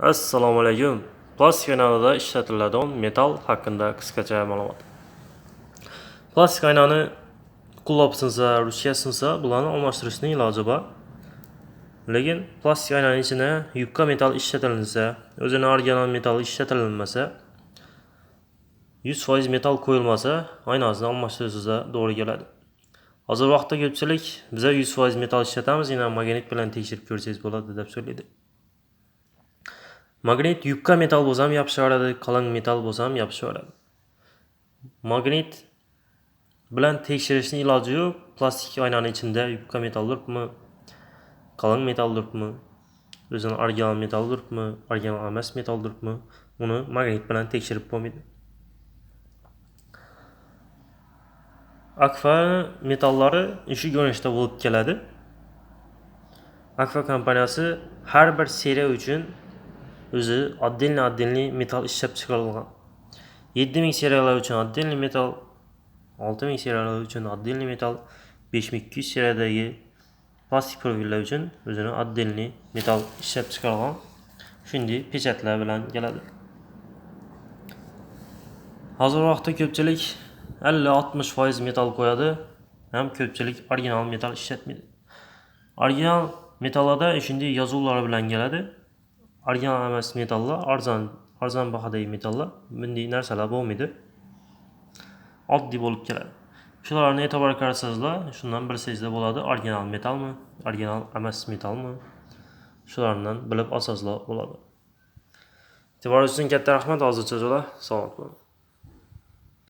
Assalomu alaykum. Plastik kanalida ishlatiladigan metal haqida qisqacha ma'lumot. Plastik aynani qullab sinsa, ruchka sinsa, bularni almashtirishning iloji bor. Lekin plastik aynaning ichida yupqa metal ishlatilinsa, o'zini original metal ishlatilmasa, 100% metal qo'yilmasa, aynasini almashtirishingizga to'g'ri keladi. Hozir vaqtda ko'pchilik biza 100% metal ishlatamiz, yana magnit bilan tekshirib ko'rsangiz bo'ladi deb so'raydi. Magnit yupqa metal bo'lsa ham yopishaveradi, qalin metal bo'lsa ham yopishaveradi. Magnit bilan tekshirishning iloji yo'q. Plastik oynaning ichida yupqa metal turibmi, qalin metal turibmi, o'zini original metal turibmi, original emas metal turibmi, uni magnit bilan tekshirib bo'lmaydi. Akfa metallari shu ko'rinishda bo'lib keladi. Akfa kompaniyasi har bir seriya uchun o'zi отдельно отдельный metal ishlab chiqarilgan. 7000 seriyalar uchun отдельный metal, 6000 seriyalar uchun отдельный metal, 5200 seriyadagi plastik profillar uchun o'zini отдельный metal ishlab chiqarilgan. Shunday pechatlar bilan keladi. Hozir vaqtda ko'pchilik 50-60% metal qo'yadi, ham ko'pchilik original metal ishlatmaydi. Original metallarda shunday yozuvlar bilan keladi. Arzon emas metallar arzon, arzon bahodagi metallar bunday narsalar bo'lmaydi. Oddiy bo'lib keladi. Shularni e'tibor qaratsanizlar, shundan bilsangizlar bo'ladi, original metalmi, original emas metalmi? Shulardan bilib olsangizlar bo'ladi. E'tiboringiz uchun katta rahmat. Hozircha shular. Salomat bo'ling.